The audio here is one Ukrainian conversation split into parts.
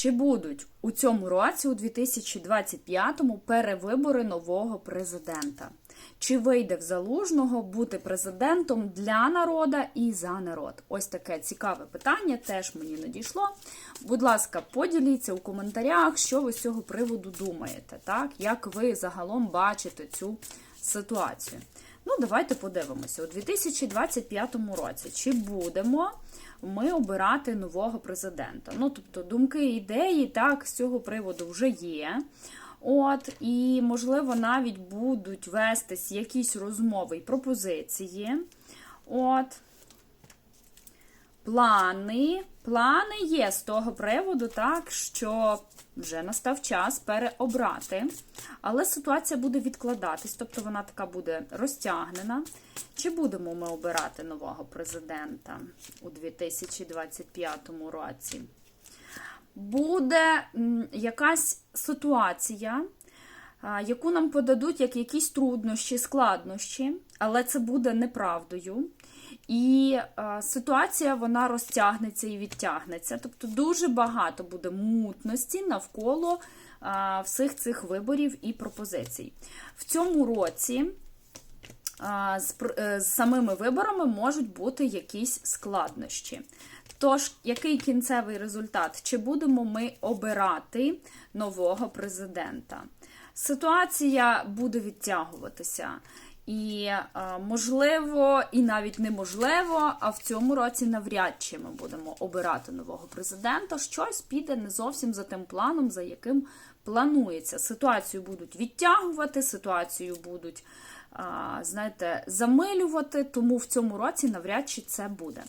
Чи будуть у цьому році, у 2025-му, перевибори нового президента? Чи вийде в залужного бути президентом для народа і за народ? Ось таке цікаве питання теж мені надійшло. Будь ласка, поділіться у коментарях, що ви з цього приводу думаєте, так? Як ви загалом бачите цю ситуацію? Ну, давайте подивимося. У 2025 році чи будемо ми обирати нового президента? Ну, тобто, думки, ідеї, так, з цього приводу вже є. От, і, можливо, навіть будуть вестись якісь розмови і пропозиції. От. Плани. Плани є з того приводу, так, що вже настав час переобрати. Але ситуація буде відкладатись, тобто вона така буде розтягнена. Чи будемо ми обирати нового президента у 2025 році? Буде якась ситуація, яку нам подадуть як якісь труднощі, складнощі, але це буде неправдою. І а, ситуація вона розтягнеться і відтягнеться. Тобто дуже багато буде мутності навколо а, всіх цих виборів і пропозицій. В цьому році а, з, е, з самими виборами можуть бути якісь складнощі. Тож, який кінцевий результат? Чи будемо ми обирати нового президента? Ситуація буде відтягуватися. І е, можливо, і навіть неможливо, а в цьому році навряд чи ми будемо обирати нового президента. Щось піде не зовсім за тим планом, за яким планується. Ситуацію будуть відтягувати, ситуацію будуть, знаєте, замилювати, тому в цьому році навряд чи це буде.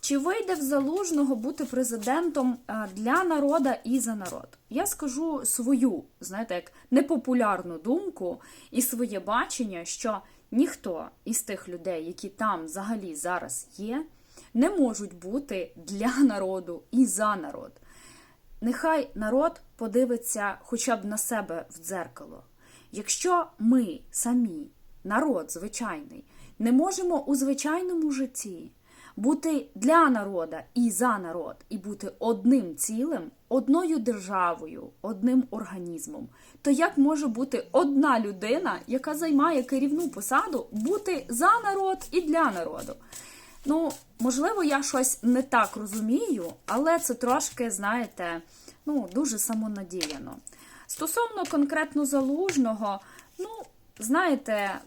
Чи вийде в залужного бути президентом для народа і за народ? Я скажу свою, знаєте, як непопулярну думку і своє бачення, що ніхто із тих людей, які там взагалі зараз є, не можуть бути для народу і за народ. Нехай народ подивиться хоча б на себе в дзеркало. Якщо ми самі, народ звичайний, не можемо у звичайному житті бути для народа і за народ, і бути одним цілим, одною державою, одним організмом, то як може бути одна людина, яка займає керівну посаду, бути за народ і для народу? Ну, можливо, я щось не так розумію, але це трошки, знаєте, ну, дуже самонадіяно. Стосовно конкретно залужного, ну, знаєте,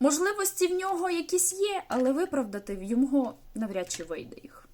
можливості в нього якісь є, але виправдати в його навряд чи вийде їх.